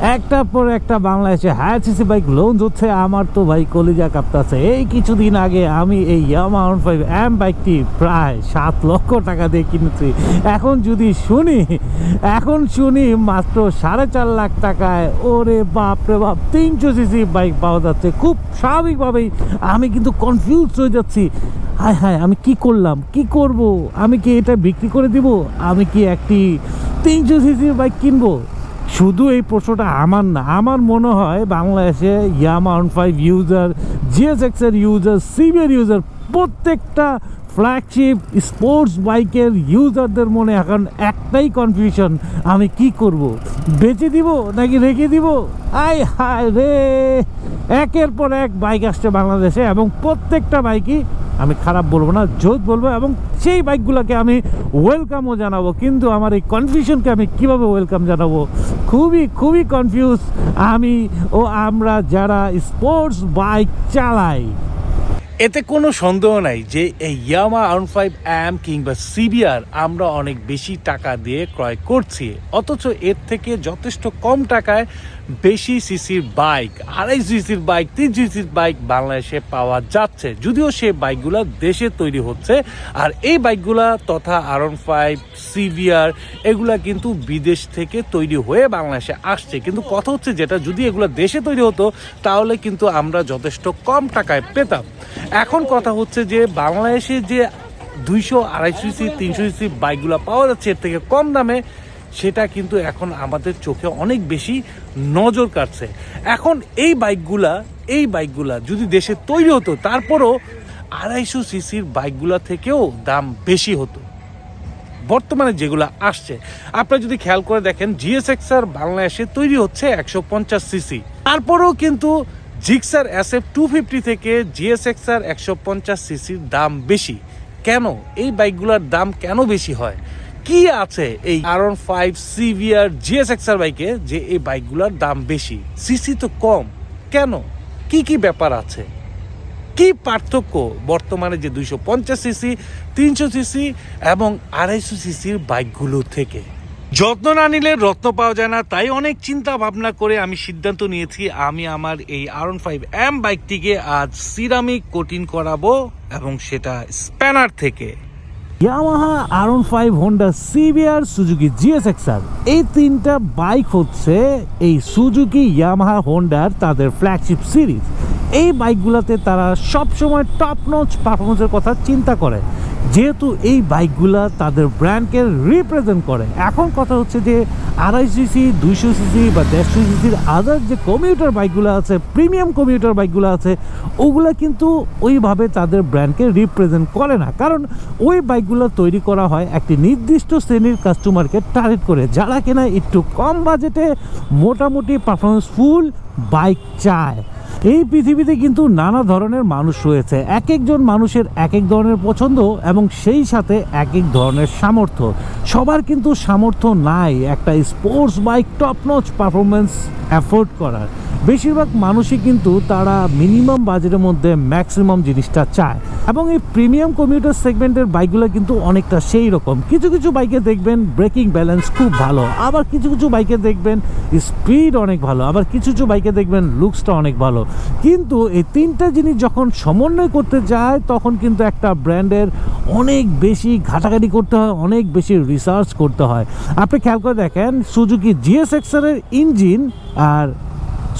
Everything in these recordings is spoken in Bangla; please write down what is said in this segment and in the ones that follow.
একটার পর একটা বাংলাদেশে হায়ার সিসি বাইক লোন হচ্ছে। আমার তো ভাই কলিজা কাঁপতাছে। এই কিছুদিন আগে আমি এই ইয়ামা ওয়ান ফাইভ এম বাইকটি প্রায় সাত লক্ষ টাকা দিয়ে কিনেছি। এখন যদি শুনি, এখন শুনি মাত্র সাড়ে চার লাখ টাকায়, ওরে বাপ রে বাপ, তিনশো সিসি বাইক পাওয়া যাচ্ছে। খুব স্বাভাবিকভাবেই আমি কিন্তু কনফিউজ হয়ে যাচ্ছি। হায় হায়, আমি কি করলাম? কি করব? আমি কি এটা বিক্রি করে দিব? আমি কি একটি তিনশো সিসির বাইক কিনবো? শুধু এই প্রশ্নটা আমার না, আমার মনে হয় বাংলাদেশে Yamaha one five user GSX এর ইউজার সিবিআর ইউজার প্রত্যেকটা ফ্ল্যাগশিপ স্পোর্টস বাইকের ইউজারদের মনে এখন একটাই কনফিউশন আমি কি করব? বেঁচে দিব নাকি রেখে দিব? আই হায় রে! একের পর এক বাইক আসছে বাংলাদেশে এবং প্রত্যেকটা বাইকই আমি খারাপ বলব না জোত বলব এবং সেই বাইকগুলোকে আমি ওয়েলকামও জানাব। কিন্তু আমার এই কনফিউশনকে আমি কীভাবে ওয়েলকাম জানাব? খুবই খুবই কনফিউজ আমি ও আমরা যারা স্পোর্টস বাইক চালাই। এতে কোনো সন্দেহ নাই যে এই ইয়ামা আউন ফাইভ অ্যাম কিংবা সিবিআর আমরা অনেক বেশি টাকা দিয়ে ক্রয় করছি। অথচ এর থেকে যথেষ্ট কম টাকায় বেশি সিসির বাইক, আড়াই সিসির বাইক, তিন সিসির বাইক বাংলাদেশে পাওয়া যাচ্ছে। যদিও সে বাইকগুলো দেশে তৈরি হচ্ছে, আর এই বাইকগুলা তথা আর আরন ফাইভ, সিভিআর, এগুলা কিন্তু বিদেশ থেকে তৈরি হয়ে বাংলাদেশে আসছে। কিন্তু কথা হচ্ছে যেটা, যদি এগুলো দেশে তৈরি হতো, তাহলে কিন্তু আমরা যথেষ্ট কম টাকায় পেতাম। এখন কথা হচ্ছে যে, বাংলাদেশে যে দুইশো, আড়াইশো সিসি, তিনশো সিসি বাইকগুলো পাওয়া যাচ্ছে, এর থেকে কম দামে সেটা কিন্তু এখন আমাদের চোখে অনেক বেশি নজর কাটছে এখন এই বাইকগুলা এই বাইকগুলা যদি দেশে তৈরি হতো, তারপরও আড়াইশো সিসির বাইকগুলা থেকেও দাম বেশি হতো। বর্তমানে যেগুলো আসছে, আপনারা যদি খেয়াল করে দেখেন জিএসএক্স আর বাংলাদেশে তৈরি হচ্ছে একশো পঞ্চাশ সিসি। তারপরেও কিন্তু Gixxer S F two fifty থেকে জিএসএক্স আর একশো পঞ্চাশ সিসির দাম বেশি। কেন? এই বাইকগুলোর দাম কেন বেশি হয়? কি আছে এই R five CBR GSX R বাইকে যে এই বাইকগুলোর দাম বেশি? সিসি তো কম। কেন? কি কি ব্যাপার আছে? কি পার্থক্য বর্তমানে যে দুইশো পঞ্চাশ সিসি তিনশো সিসি এবং আড়াইশো সিসির বাইকগুলো থেকে? যত্ন না নিলে রত্ন পাওয়া যায় না, তাই অনেক চিন্তা ভাবনা করে আমি সিদ্ধান্ত নিয়েছি, আমি আমার এই আরন ফাইভ এম বাইকটিকে আজ সিরামিক কোটিং করাবো এবং সেটা স্প্যানার থেকে। Yamaha R one five Honda CBR Suzuki GS X R এই তিনটা বাইক হচ্ছে এই সুজুকি ইয়ামাহা হোন্ডার তাদের ফ্ল্যাগশিপ সিরিজ এই বাইকগুলোতে তারা সবসময় টপ নচ পারফরমেন্সের কথা চিন্তা করে। যেহেতু এই বাইকগুলা তাদের ব্র্যান্ডকে রিপ্রেজেন্ট করে। এখন কথা হচ্ছে যে আড়াই সিসি দুইশো সিসি বা দেড়শো সিসির আদার যে কমিউটার বাইকগুলো আছে প্রিমিয়াম কমিউটার বাইকগুলো আছে, ওগুলা কিন্তু ওইভাবে তাদের ব্র্যান্ডকে রিপ্রেজেন্ট করে না। কারণ ওই বাইকগুলো তৈরি করা হয় একটি নির্দিষ্ট শ্রেণির কাস্টমারকে টার্গেট করে, যারা কিনা একটু কম বাজেটে মোটামুটি পারফরমেন্স ফুল বাইক চায়। এই পৃথিবীতে কিন্তু নানা ধরনের মানুষ রয়েছে। এক একজন মানুষের এক এক ধরনের পছন্দ এবং সেই সাথে এক এক ধরনের সামর্থ্য। সবার কিন্তু সামর্থ্য নাই একটা sports bike top notch performance afford করার। বেশিরভাগ মানুষই কিন্তু তারা মিনিমাম বাজেটের মধ্যে ম্যাক্সিমাম জিনিসটা চায়। এবং এই প্রিমিয়াম কমিউটার সেগমেন্টের বাইকগুলো কিন্তু অনেকটা সেই রকম। কিছু কিছু বাইকে দেখবেন ব্রেকিং ব্যালেন্স খুব ভালো, আবার কিছু কিছু বাইকে দেখবেন স্পিড অনেক ভালো, আবার কিছু কিছু বাইকে দেখবেন লুকসটা অনেক ভালো। কিন্তু এই তিনটা জিনিস যখন সমন্বয় করতে যায়, তখন কিন্তু একটা ব্র্যান্ডের অনেক বেশি ঘাটাঘাটি করতে হয়, অনেক বেশি রিসার্চ করতে হয়। আপনি খেয়াল করে দেখেন সুজুকি জিএস জিএসএক্সারের ইঞ্জিন আর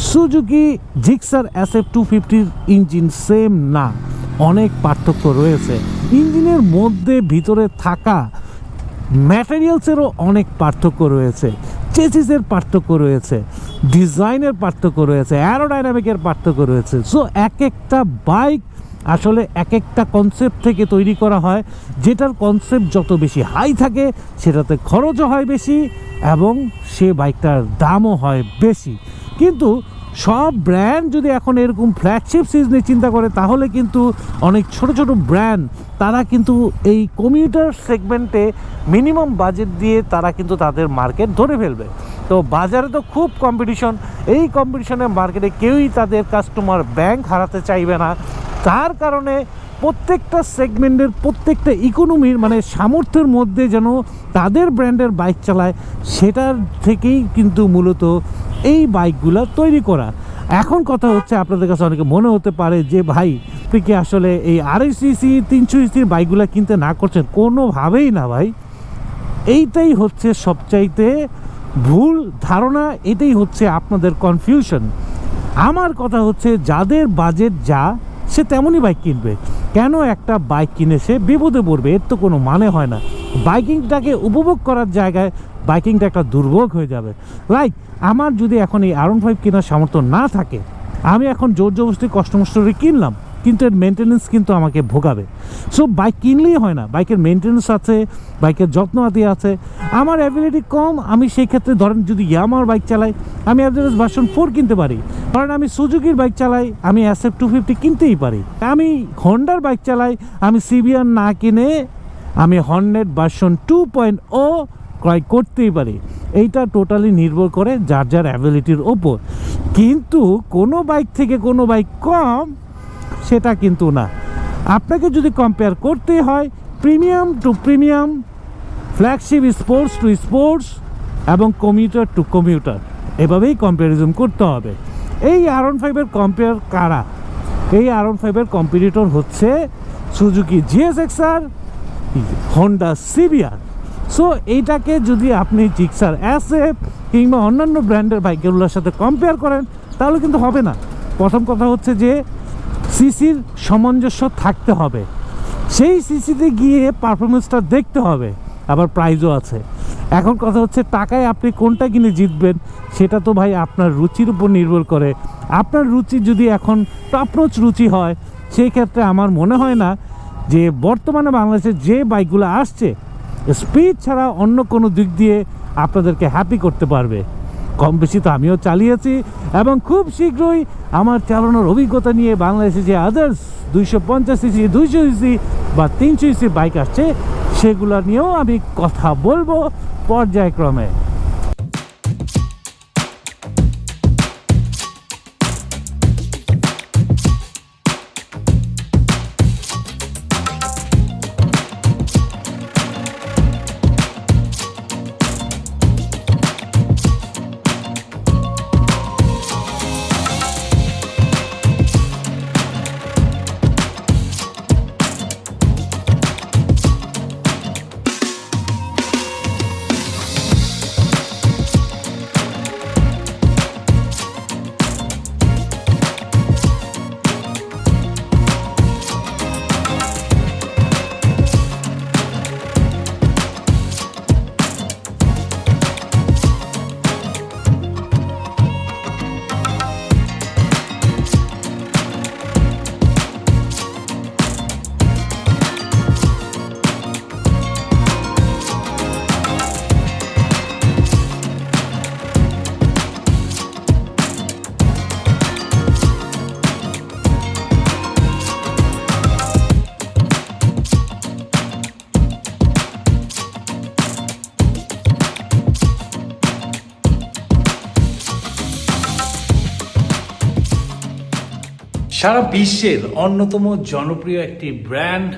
Suzuki Gixxer S F two ফিফটির engine same না, অনেক পার্থক্য রয়েছে। ইঞ্জিনের মধ্যে ভিতরে থাকা ম্যাটেরিয়ালসেরও অনেক পার্থক্য রয়েছে। চেসিসের পার্থক্য রয়েছে, ডিজাইনের পার্থক্য রয়েছে, অ্যারোডাইনামিকের পার্থক্য রয়েছে। সো এক একটা বাইক আসলে এক একটা কনসেপ্ট থেকে তৈরি করা হয়, যেটার কনসেপ্ট যত বেশি হাই থাকে, সেটাতে খরচও হয় বেশি এবং সে বাইকটার দামও হয় বেশি। কিন্তু সব ব্র্যান্ড যদি এখন এরকম ফ্ল্যাগশিপ সিরিজ নিয়ে চিন্তা করে, তাহলে কিন্তু অনেক ছোট ছোট ব্র্যান্ড তারা কিন্তু এই কমিউটার সেগমেন্টে মিনিমাম বাজেট দিয়ে তারা কিন্তু তাদের মার্কেট ধরে ফেলবে। তো বাজারে তো খুব কম্পিটিশন এই কম্পিটিশনের মার্কেটে কেউই তাদের কাস্টমার ব্যাংক হারাতে চাইবে না। তার কারণে প্রত্যেকটা সেগমেন্টের প্রত্যেকটা ইকোনমির মানে সামর্থ্যের মধ্যে যেন তাদের ব্র্যান্ডের বাইক চালায়, সেটার থেকেই কিন্তু মূলত এই বাইকগুলো তৈরি করা। এখন কথা হচ্ছে আপনাদের কাছে অনেকে মনে হতে পারে যে, ভাই, আপনি কি আসলে এই আড়াই সিসি তিনশো সিসির বাইকগুলো কিনতে না করছেন? কোনোভাবেই না, ভাই। এইটাই হচ্ছে সবচাইতে ভুল ধারণা, এটাই হচ্ছে আপনাদের কনফিউশন আমার কথা হচ্ছে, যাদের বাজেট যা সে তেমনই বাইক কিনবে। কেন একটা বাইক কিনে সে বিপদে পড়বে? এর তো কোনো মানে হয় না। বাইকিংটাকে উপভোগ করার জায়গায় বাইকিংটা একটা দুর্ভোগ হয়ে যাবে। লাইক আমার যদি এখন এই আরন ফাইভ কেনার সামর্থ্য না থাকে, আমি এখন জোর জবরদস্তি কষ্ট করে কিনলাম, কিন্তু এর মেনটেনেন্স কিন্তু আমাকে ভোগাবে। সো বাইক কিনলেই হয় না। বাইকের মেনটেনেন্স আছে বাইকের যত্ন আদি আছে। আমার অ্যাবিলিটি কম, আমি সেই ক্ষেত্রে ধরেন যদি ইয়ামার বাইক চালাই, আমি অ্যাভারেজ ভার্সন ফোর কিনতে পারি। কারণ আমি সুজুকির বাইক চালাই, আমি অ্যাসেপ টু ফিফটি কিনতেই পারি। আমি হন্ডার বাইক চালাই, আমি সিবিআর না কিনে আমি Hornet version two point O ক্রয় করতেই পারি। এইটা টোটালি নির্ভর করে যার যার অ্যাবিলিটির ওপর। কিন্তু কোনো বাইক থেকে কোনো বাইক কম, সেটা কিন্তু না। আপনাকে যদি কম্পেয়ার করতে হয় premium to premium flagship sports to sports এবং কমিউটার টু কমিউটার এভাবেই কম্প্যারিজন করতে হবে। এই আর ওয়ান ফাইভের কম্পেয়ার কারা? এই আর ওয়ান ফাইভের কম্পিটিটর হচ্ছে Suzuki GSXR Honda CBR so এইটাকে যদি আপনি জিক্সার অ্যাসেপ কিংবা অন্যান্য ব্র্যান্ডের বাইকগুলোর সাথে কম্পেয়ার করেন, তাহলে কিন্তু হবে না। প্রথম কথা হচ্ছে যে সিসির সামঞ্জস্য থাকতে হবে। সেই সিসিতে গিয়ে পারফরমেন্সটা দেখতে হবে। আবার প্রাইজও আছে। এখন কথা হচ্ছে টাকায় আপনি কোনটা কিনে জিতবেন, সেটা তো ভাই আপনার রুচির উপর নির্ভর করে। আপনার রুচি যদি এখন টপনোচ রুচি হয়, সেই ক্ষেত্রে আমার মনে হয় না যে বর্তমানে বাংলাদেশে যে বাইকগুলো আসছে স্পিড ছাড়া অন্য কোনো দিক দিয়ে আপনাদেরকে হ্যাপি করতে পারবে। কম বেশি তো আমিও চালিয়েছি এবং খুব শীঘ্রই আমার চালানোর অভিজ্ঞতা নিয়ে বাংলাদেশে যে আদার্স দুইশো পঞ্চাশ সিসি দুইশো সিসি বা তিনশো সিসি বাইক আসছে সেগুলো নিয়েও আমি কথা বলব পর্যায়ক্রমে। সারা বিশ্বের অন্যতম জনপ্রিয় একটি ব্র্যান্ড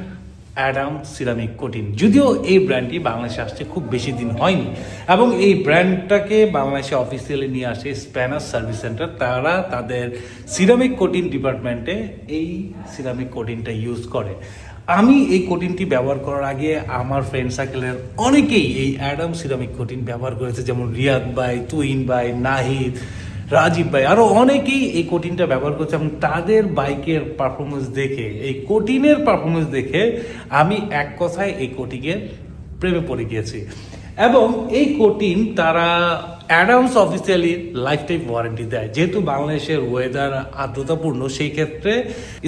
অ্যাডাম সিরামিক কোটিন যদিও এই ব্র্যান্ডটি বাংলাদেশে আসছে খুব বেশি দিন হয়নি এবং এই ব্র্যান্ডটাকে বাংলাদেশে অফিসিয়ালি নিয়ে আসে স্প্যানার সার্ভিস সেন্টার তারা তাদের সিরামিক কোটিন ডিপার্টমেন্টে এই সিরামিক কোটিনটা ইউজ করে। আমি এই কোটিনটি ব্যবহার করার আগে আমার ফ্রেন্ড সার্কেলের অনেকেই এই অ্যাডাম সিরামিক কোটিন ব্যবহার করেছে, যেমন রিয়াদ ভাই তুইন ভাই, নাহিদ রাজীব ভাই। আরও অনেকেই এই কোটিনটা ব্যবহার করছে এবং তাদের বাইকের পারফরমেন্স দেখে, এই কোটিনের পারফরমেন্স দেখে আমি এক কথায় এই কোটিনের প্রেমে পড়ে গিয়েছি। এবং এই কোটিন তারা Adams officially lifetime warranty দেয়। যেহেতু বাংলাদেশের ওয়েদার আর্দ্রতাপূর্ণ, সেই ক্ষেত্রে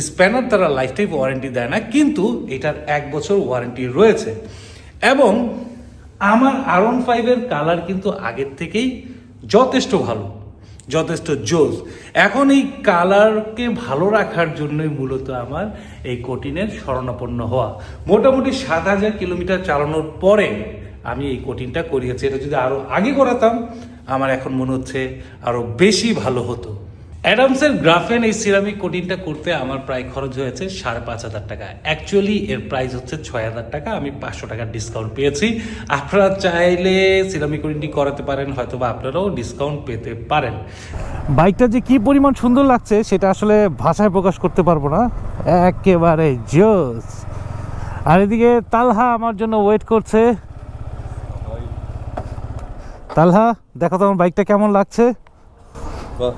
স্প্যানার তারা লাইফ টাইম ওয়ারেন্টি দেয় না, কিন্তু এটার এক বছর ওয়ারেন্টি রয়েছে। এবং আমার আর ওয়ান ফাইভের কালার কিন্তু আগের থেকেই যথেষ্ট ভালো। যথেষ্ট জোস এখন এই কালারকে ভালো রাখার জন্যই মূলত আমার এই কোটিনের শরণাপন্ন হওয়া। মোটামুটি সাত হাজার কিলোমিটার চালানোর পরে আমি এই কোটিনটা করিয়েছি। এটা যদি আরও আগে করাতাম, আমার এখন মনে হচ্ছে আরও বেশি ভালো হতো। অ্যাডামসের গ্রাফেন এই সিরামিক কোটিংটা করতে আমার প্রায় খরচ হয়েছে সাড়ে পাঁচ হাজার টাকা। অ্যাকচুয়ালি এর প্রাইস হচ্ছে ছয় হাজার টাকা আমি পাঁচশো টাকার ডিসকাউন্ট পেয়েছি। আপনারা চাইলে সিরামিক কোটিংটি করাতে পারেন হয়তো বা আপনারাও ডিসকাউন্ট পেতে পারেন। বাইকটা যে কি পরিমাণ সুন্দর লাগছে সেটা আসলে ভাষায় প্রকাশ করতে পারব না। একেবারে জোস। আর এদিকে তালহা আমার জন্য ওয়েট করছে। তালহা দেখো তো আমার বাইকটা কেমন লাগছে? বাহ।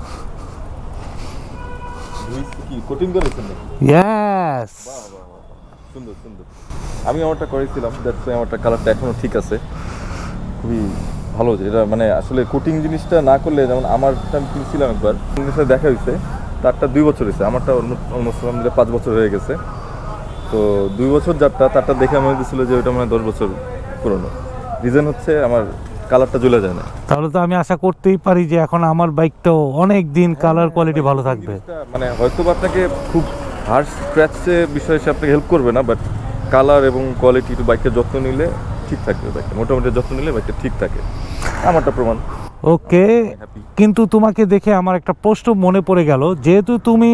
কোটিং করেছেন ইয়াস। সুন্দর সুন্দর। আমি আমারটা করেছিলাম দ্যাটস আমারটা কালারটা এখনও ঠিক আছে। খুবই ভালো এটা মানে আসলে কোটিং জিনিসটা না করলে যেমন আমারটা আমি কিনছিলাম একবার জিনিসটা দেখা হয়েছে তারটা দুই বছর হয়েছে। আমারটা অলমোস্ট আমাদের পাঁচ বছর হয়ে গেছে। তো দুই বছর যারটা তারটা দেখে আমার দিছিল যে ওটা মানে দশ বছর পুরনো। রিজন হচ্ছে আমার কালারটা জ্বলে যায় না। তাহলে তো আমি আশা করতেই পারি যে এখন আমার বাইকটাও অনেক দিন কালার কোয়ালিটি ভালো থাকবে। মানে হয়তো আপনাকে খুব হার্ড স্ক্র্যাচে বিষয়ে সে আপনাকে হেল্প করবে না বাট কালার এবং কোয়ালিটি একটু বাইকের যত্ন নিলে ঠিক থাকবে বাইকটা। মোটামুটি যত্ন নিলে বাইকটা ঠিক থাকে। আমারটা প্রমাণ। ওকে কিন্তু তোমাকে দেখে আমার একটা প্রশ্ন মনে পড়ে গেল যেহেতু তুমি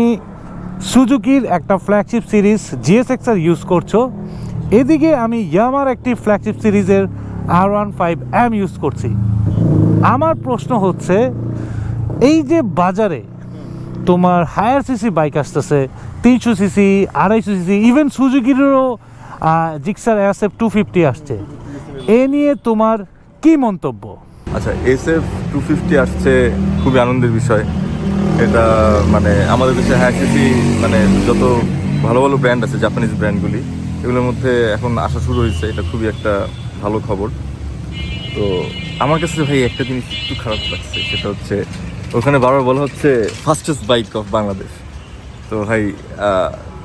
সুজুকির একটা ফ্ল্যাগশিপ সিরিজ জিএসএক্সআর ইউজ করছ এদিকে আমি ইয়ামার একটি ফ্ল্যাগশিপ সিরিজের R one five M use করছি। আমার প্রশ্ন হচ্ছে, এই যে বাজারে তোমার হায়ার সিসি বাইক আসতেছে, তিনশো সিসি আড়াইশো সিসি ইভেন সুজুকিরও জিক্সার এসএফ টু ফিফটি আসছে। এ নিয়ে তোমার কি মন্তব্য? আচ্ছা এস এফ টু ফিফটি আসছে, খুবই আনন্দের বিষয়। এটা মানে আমাদের দেশে হায়ার সিসি মানে যত ভালো ভালো ব্র্যান্ড আছে জাপানিজ ব্র্যান্ডগুলি এগুলোর মধ্যে এখন আসা শুরু হয়েছে। এটা খুবই একটা ভালো খবর। তো আমার কাছে ভাই একটা জিনিস একটু খারাপ লাগছে, সেটা হচ্ছে ওখানে বারবার বলা হচ্ছে ফাস্টেস্ট বাইক অফ বাংলাদেশ তো ভাই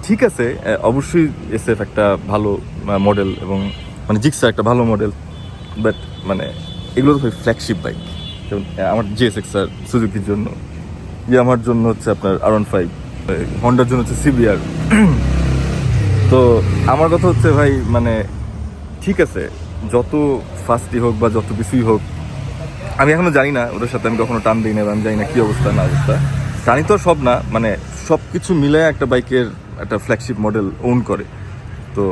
ঠিক আছে অবশ্যই এসএফ একটা ভালো মডেল এবং মানে জিক্সা একটা ভালো মডেল বাট মানে এগুলো তো ভাই ফ্ল্যাগশিপ বাইক যেমন আমার জিএসএক্স আর সুজুকির জন্য। আমার জন্য হচ্ছে আপনার আর ওয়ান ফাইভ হন্ডার জন্য হচ্ছে সিবিআর তো আমার কথা হচ্ছে ভাই মানে ঠিক আছে যত ফাস্টই হোক বা যত কিছুই হোক, আমি এখনও জানি না, ওদের সাথে আমি কখনো টান দিই না আমি জানি না কী অবস্থা, না অবস্থা। জানি তো সব না মানে সব কিছু মিলে একটা বাইকের একটা ফ্ল্যাগশিপ মডেল ওন করে। তো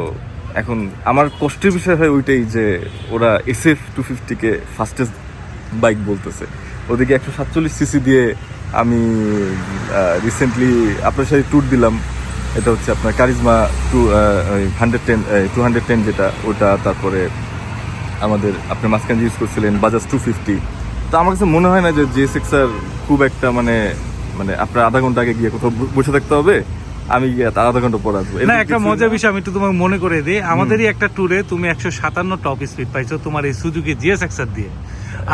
এখন আমার কষ্টের বিষয় হয় ওইটাই যে ওরা এসএফ টু ফিফটিকে ফাস্টেস্ট বাইক বলতেছে। ওদিকে একশো সাতচল্লিশ সিসি দিয়ে আমি রিসেন্টলি আপনার সাথে ট্যুর দিলাম। এটা হচ্ছে আপনার Karizma two hundred ten two hundred ten যেটা, ওটা তারপরে আমাদের আপনি মাঝখানে ইউজ করছিলেন বাজাজ টু ফিফটি তো আমার কাছে মনে হয় না যে জে আর খুব একটা মানে মানে আপনার আধা ঘণ্টা আগে গিয়ে কোথাও বসে থাকতে হবে আমি গিয়ে তার আধা ঘণ্টা পর আসব। না একটা মজার বিষয় আমি একটু তোমাকে মনে করে দিই। আমাদেরই একটা ট্যুরে তুমি একশো সাতান্ন টপ স্পিড পাইছো তোমার এই সুযোগে জিএস এক্সার দিয়ে।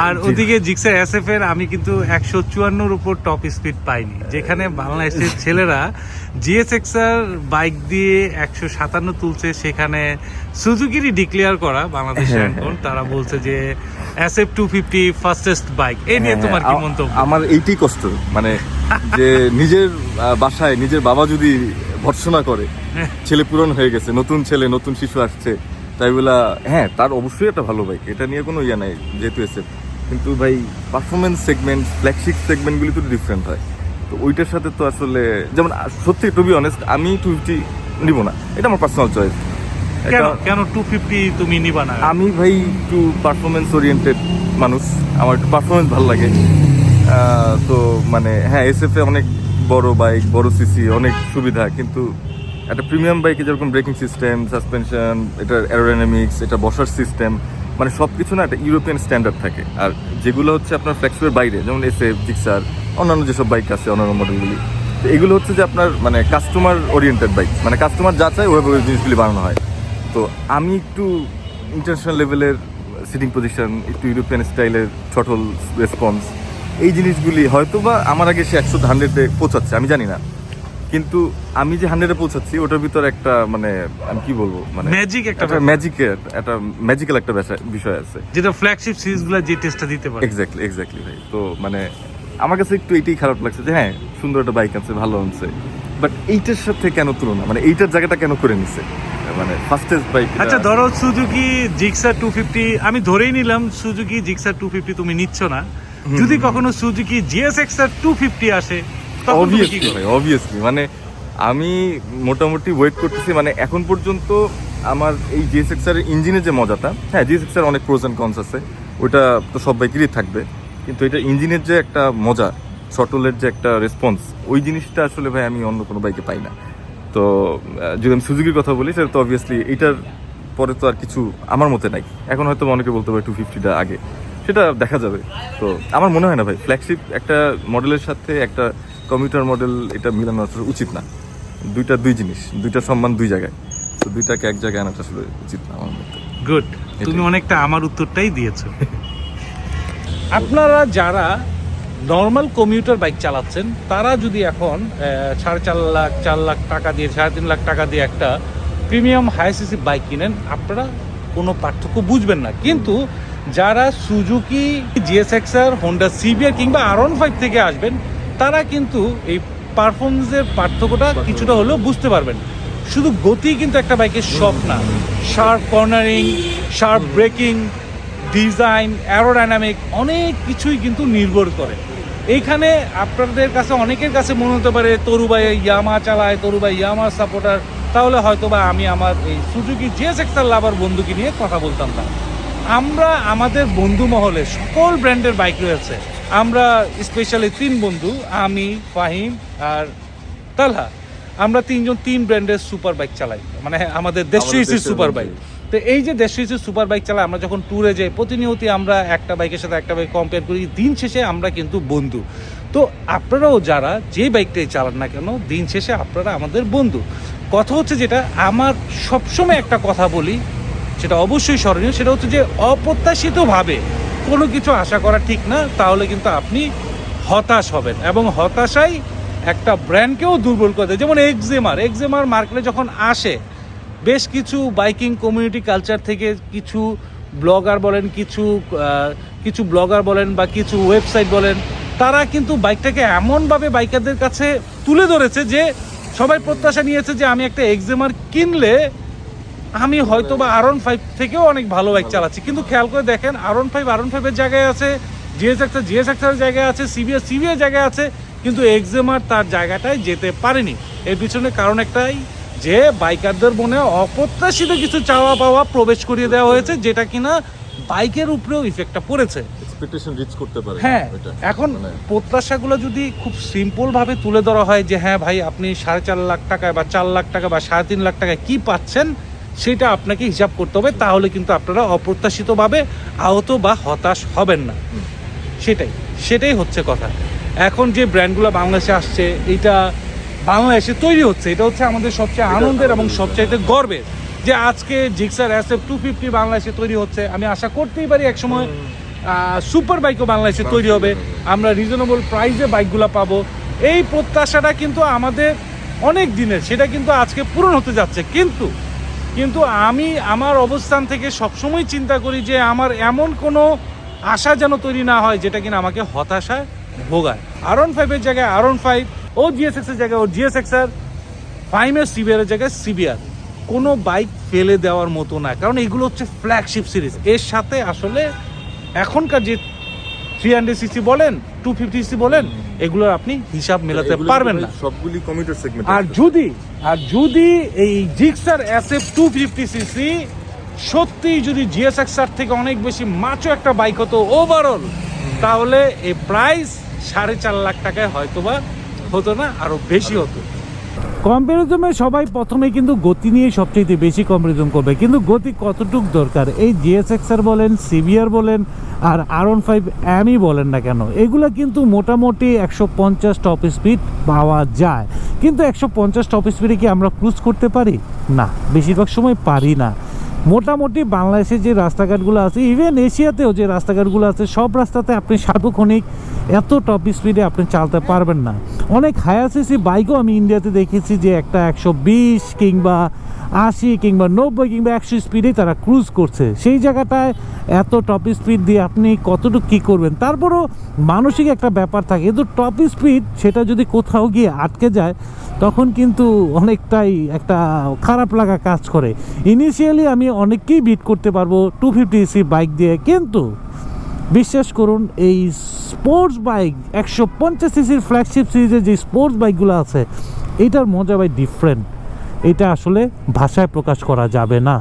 আর। ওদিকে জিক্সার এসএফ এর আমি কিন্তু একশো চুয়ান্নর উপর টপ স্পিড পাইনি। যেখানে বাংলাদেশের ছেলেরা জিএস এক্সার বাইক দিয়ে একশো সাতান্ন তুলছে সেখানে সুজুকিরই ডিক্লেয়ার করা বাংলাদেশে হ্যাঁ, এখন। তারা বলছে যে SF two fifty fastest bike এ নিয়ে হ্যাঁ, তোমার কি মন্তব্য? আমার এইটাই কষ্ট। মানে যে নিজের বাসায় নিজের বাবা যদি ভর্সনা করে ছেলে পূরণ হয়ে গেছে নতুন ছেলে নতুন শিশু আসছে তাই বলা হ্যাঁ তার অবশ্যই একটা ভালো বাইক এটা নিয়ে কোনো ইয়ে নাই যেহেতু এসে কিন্তু ভাই পারফরমেন্স সেগমেন্ট ফ্ল্যাগশিপ সেগমেন্টগুলি তো ডিফারেন্ট হয়। তো ওইটার সাথে তো আসলে যেমন সত্যি টু বি অনেস্ট আমি টু ফিফটি নিব না। এটা আমার পার্সোনাল চয়েস কেন কেন টু ফিফটি তুমি নিবা না? আমি ভাই একটু পারফরমেন্স ওরিয়েন্টেড মানুষ আমার একটু পারফরমেন্স ভালো লাগে। তো মানে হ্যাঁ এসএফ এ অনেক বড় বাইক বড় সিসি অনেক সুবিধা কিন্তু একটা প্রিমিয়াম বাইকে যেরকম ব্রেকিং সিস্টেম সাসপেনশন এটা অ্যারোডাইনামিক্স এটা বসার সিস্টেম মানে সব কিছু না একটা ইউরোপিয়ান স্ট্যান্ডার্ড থাকে। আর যেগুলো হচ্ছে আপনার ফ্লেক্সিবের বাইরে, যেমন এসএফ জিক্সার অন্যান্য যেসব বাইক আছে, অন্যান্য মডেলগুলি তো এগুলো হচ্ছে যে আপনার মানে কাস্টমার ওরিয়েন্টেড বাইক মানে কাস্টমার যা চায় ওইভাবে ওই জিনিসগুলি বানানো হয়। তো আমি একটু ইন্টারন্যাশনাল লেভেলের সিটিং পজিশন একটু ইউরোপিয়ান স্টাইলের ছটল রেসপন্স এই জিনিসগুলি হয়তো বা আমার আগে সে একশো হান্ড্রেডে পৌঁছাচ্ছে, আমি জানি না। কিন্তু আমি যে হান্ড্রেডে পৌঁছাচ্ছি ওটার ভিতর একটা মানে আমি কি বলব মানে ম্যাজিক একটা ম্যাজিকের একটা ম্যাজিক্যাল একটা বিষয়- আছে। যেটা ফ্ল্যাগশিপ সিরিজগুলো যে টেস্টটা দিতে পারে। এক্স্যাক্টলি এক্স্যাক্টলি ভাই। তো মানে আমার কাছে একটু এটাই খারাপ লাগছে যে হ্যাঁ সুন্দর একটা বাইক আছে ভালো আছে বাট এইটার সাথে কেন তুলনা? মানে এইটার জায়গাটা কেন করে নিছে? মানে ফাস্টেস্ট বাইক আচ্ছা ধরো সুজুকি জিক্সার টু ফিফটি আমি ধরেই নিলাম সুজুকি জিক্সার টু ফিফটি তুমি নিচ্ছ না। যদি কখনো Suzuki GS X R two fifty আসে অবভিয়াসলি? ভাই অবভিয়াসলি মানে আমি মোটামুটি ওয়েট করতেছি মানে এখন পর্যন্ত আমার এই জিএসএক্স এর ইঞ্জিনের যে মজাটা হ্যাঁ জিএসএক্স এর অনেক প্রোজ অ্যান্ড কনস আছে ওইটা তো সব বাইকেরই থাকবে কিন্তু এটা ইঞ্জিনের যে একটা মজা শটলের যে একটা রেসপন্স ওই জিনিসটা আসলে ভাই আমি অন্য কোনো বাইকে পাই না। তো যদি আমি সুজুকির কথা বলি সেটা তো অবভিয়াসলি এটার পরে তো আর কিছু আমার মতে নাই। এখন হয়তো অনেকে বলতে পারে টু ফিফটিটা আগে সেটা দেখা যাবে। তো আমার মনে হয় না ভাই ফ্ল্যাগশিপ একটা মডেলের সাথে একটা কমিউটার মডেল এটা মিলানো আসলে উচিত না। দুইটা দুই জিনিস দুইটা সম্মান দুই জায়গায়। তো দুইটাকে এক জায়গায় আনাটা আসলে উচিত না আমার মতে। গুড তুমি অনেকটা আমার উত্তরটাই দিয়েছ। আপনারা যারা নর্মাল কমিউটার বাইক চালাচ্ছেন তারা যদি এখন সাড়ে চার লাখ চার লাখ টাকা দিয়ে সাড়ে তিন লাখ টাকা দিয়ে একটা প্রিমিয়াম হাই সিসি বাইক কিনেন আপনারা কোনো পার্থক্য বুঝবেন না। কিন্তু যারা সুজুকি জিএসএক্সআর হোন্ডা সিবিআর কিংবা আর ফাইভ থেকে আসবেন তারা কিন্তু এই পারফরমেন্সের পার্থক্যটা কিছুটা হলেও বুঝতে পারবেন। শুধু গতি কিন্তু একটা বাইকের সব না। Sharp cornering sharp braking design aerodynamic অনেক কিছুই কিন্তু নির্ভর করে। এইখানে আপনাদের কাছে অনেকের কাছে মনে হতে পারে তরুবাই ইয়ামা চালায় তরুবাই ইয়ামা সাপোর্টার তাহলে হয়তো বা আমি আমার এই সুজুকি জিএস এক্সার লাভার বন্ধুকে নিয়ে কথা বলতাম না। আমরা আমাদের বন্ধু মহলে সকল ব্র্যান্ডের বাইক রয়েছে। আমরা স্পেশালি তিন বন্ধু আমি ফাহিম আর তালহা। আমরা তিনজন তিন ব্র্যান্ডের সুপার বাইক চালাই। মানে আমাদের দেশের সুপার বাইক তো এই যে দেশীয় সুপার বাইক চালাই আমরা যখন ট্যুরে যাই প্রতিনিয়তই আমরা একটা বাইকের সাথে একটা বাইক কম্পেয়ার করি। দিন শেষে আমরা কিন্তু বন্ধু। তো আপনারাও যারা যে বাইকটাই চালান না কেন দিন শেষে আপনারা আমাদের বন্ধু। কথা হচ্ছে যেটা আমার সবসময় একটা কথা বলি সেটা অবশ্যই স্মরণীয় সেটা হচ্ছে যে অপ্রত্যাশিতভাবে কোনো কিছু আশা করা ঠিক না, তাহলে কিন্তু আপনি হতাশ হবেন এবং হতাশাই একটা ব্র্যান্ডকেও দুর্বল করে দেয়। যেমন এক্সেমার এক্সেমার মার্কেটে যখন আসে, বেশ কিছু বাইকিং কমিউনিটি কালচার থেকে কিছু ব্লগার বলেন, কিছু কিছু ব্লগার বলেন বা কিছু ওয়েবসাইট বলেন, তারা কিন্তু বাইকটাকে এমনভাবে বাইকারদের কাছে তুলে ধরেছে যে সবাই প্রত্যাশা নিয়েছে যে আমি একটা এক্সেমার কিনলে আমি হয়তো বা আরন ফাইভ থেকেও অনেক ভালো বাইক চালাচ্ছি কিন্তু খেয়াল করে দেখেন আরন ফাইভ আরন ফাইভের জায়গায় আছে জিএস এক্সার জিএস এক্সারের জায়গায় আছে সিবিএস সিবিএর জায়গায় আছে কিন্তু এক্সেমার তার জায়গাটায় যেতে পারেনি। এর পিছনে কারণ একটাই যে বাইকারদের মনে অপ্রত্যাশিত কিছু চাওয়া পাওয়া প্রবেশ করিয়ে দেওয়া হয়েছে যেটা কিনা বাইকের উপরেও ইফেক্টটা পড়েছে। এক্সপেকটেশন রিচ করতে পারে হ্যাঁ এখন মানে- প্রত্যাশাগুলো যদি খুব সিম্পল ভাবে তুলে ধরা হয় যে হ্যাঁ ভাই আপনি সাড়ে চার লাখ টাকায় বা চার লাখ টাকা বা সাড়ে তিন লাখ টাকায় কি পাচ্ছেন? সেটা আপনাকে হিসাব করতে হবে তাহলে কিন্তু আপনারা অপ্রত্যাশিতভাবে আহত বা হতাশ হবেন না। সেটাই সেটাই হচ্ছে কথা। এখন যে ব্র্যান্ডগুলো বাংলাদেশে আসছে এটা বাংলাদেশে তৈরি হচ্ছে এটা হচ্ছে আমাদের সবচেয়ে আনন্দের এবং সবচাইতে গর্বের। যে আজকে Gixxer S F two fifty বাংলাদেশে তৈরি হচ্ছে আমি আশা করতেই পারি একসময় সুপার বাইকও বাংলাদেশে তৈরি হবে। আমরা রিজনেবল প্রাইসে বাইকগুলো পাবো। এই প্রত্যাশাটা কিন্তু আমাদের অনেক দিনের সেটা কিন্তু আজকে পূরণ হতে যাচ্ছে। কিন্তু কিন্তু আমি আমার অবস্থান থেকে সবসময় চিন্তা করি যে আমার এমন কোনো আশা যেন তৈরি না হয় যেটা কিনা আমাকে হতাশায় ভোগায়। আর আরন ফাইভের জায়গায় আর আরন ফাইভ ও জিএসএক্স এর জায়গায়, ও জিএসএক্স আর ফাইমের সিবিআর জায়গায় সিবিআর কোনো বাইক ফেলে দেওয়ার মতো না, কারণ এগুলো হচ্ছে ফ্ল্যাগশিপ সিরিজ এর সাথে আসলে এখনকার যে থ্রি হান্ড্রেড সিসি বলেন টু ফিফটি সিসি বলেন এগুলোর আপনি হিসাব মেলাতে পারবেন না। সবগুলি কমিউটার সেগমেন্ট আর যদি আর যদি এই Gixxer S F two fifty cc সত্যিই যদি জিএসএক্সআর থেকে অনেক বেশি মাচো একটা বাইক হতো ওভারঅল তাহলে এই প্রাইস সাড়ে চার লাখ টাকায় হয়তোবা হতো না আরও বেশি হতো। কম্পারিজমে সবাই প্রথমে কিন্তু গতি নিয়ে সবচেয়ে বেশি কম্পারিজন করবে কিন্তু গতি কতটুক দরকার? এই জিএসএক্সআর বলেন সিভিআর বলেন আর আর ওয়ান ফাইভ অ্যামই বলেন না কেন, এগুলো কিন্তু মোটামুটি একশো পঞ্চাশ টপ স্পিড পাওয়া যায়। কিন্তু একশো পঞ্চাশ টপ স্পিডে কি আমরা ক্রুজ করতে পারি? না, বেশিরভাগ সময় পারি না। মোটামুটি বাংলাদেশে যে রাস্তাঘাটগুলো আছে ইভেন এশিয়াতেও যে রাস্তাঘাটগুলো আছে, সব রাস্তাতে আপনি সার্বক্ষণিক এত টপ স্পিডে আপনি চালাতে পারবেন না। অনেক হায়াসিসি বাইকও আমি ইন্ডিয়াতে দেখেছি যে একটা একশো বিশ কিংবা আশি কিংবা নব্বই কিংবা একশো স্পিডে তারা ক্রুজ করছে। সেই জায়গাটায় এত টপ স্পিড দিয়ে আপনি কতটুকু কী করবেন? তারপরও মানসিক একটা ব্যাপার থাকে। কিন্তু টপ স্পিড সেটা যদি কোথাও গিয়ে আটকে যায়, তখন কিন্তু অনেকটাই একটা খারাপ লাগা কাজ করে। ইনিশিয়ালি আমি অনেককেই বিট করতে পারব টু ফিফটি সি বাইক দিয়ে। কিন্তু বিশ্বাস করুন, এই স্পোর্টস বাইক একশো পঞ্চাশ সিসির ফ্ল্যাগশিপ সিরিজের যে স্পোর্টস বাইকগুলো আছে, এটার মজা ভাই ডিফারেন্ট এটা আসলে ভাষায় প্রকাশ করা যাবে না।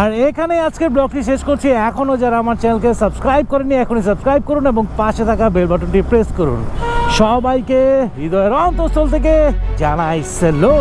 আর এখানে আজকের ব্লগটি শেষ করছি। এখনও যারা আমার চ্যানেলকে সাবস্ক্রাইব করেনি এখনই সাবস্ক্রাইব করুন এবং পাশে থাকা বেল বাটনটি প্রেস করুন। সবাইকে হৃদয়ের অন্তঃস্থল থেকে জানাই সেলো।